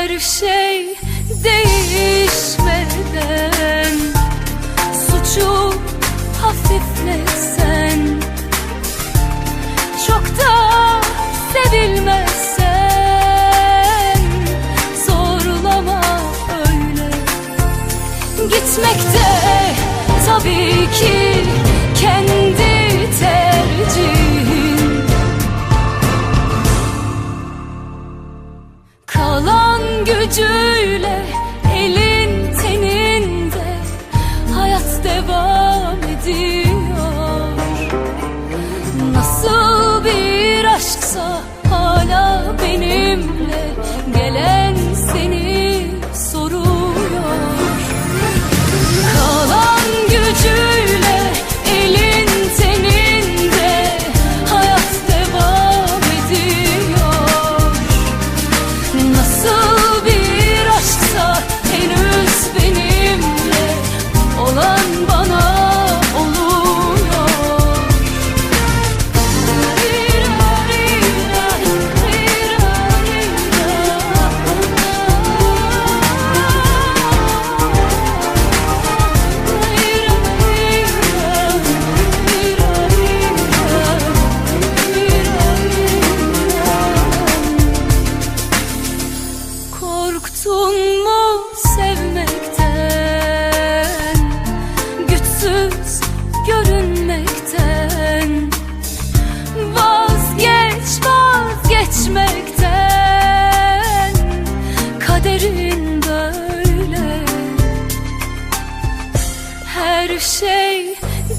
Her şey değişmeden Suçu hafifletsen Çok da sevilmezsen Zorlama öyle. Gitmekte tabii ki hala benimle Gelen seni şey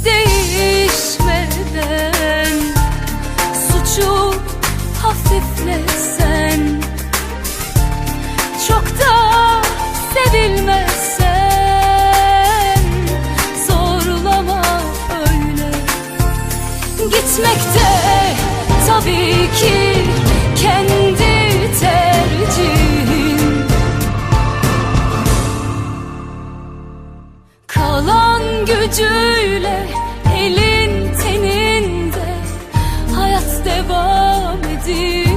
değişmeden Suçu hafifletsen çok da sevilmezsen Zorlama öyle. Gitmekte tabii ki gücüyle elin teninde hayat devam ediyor.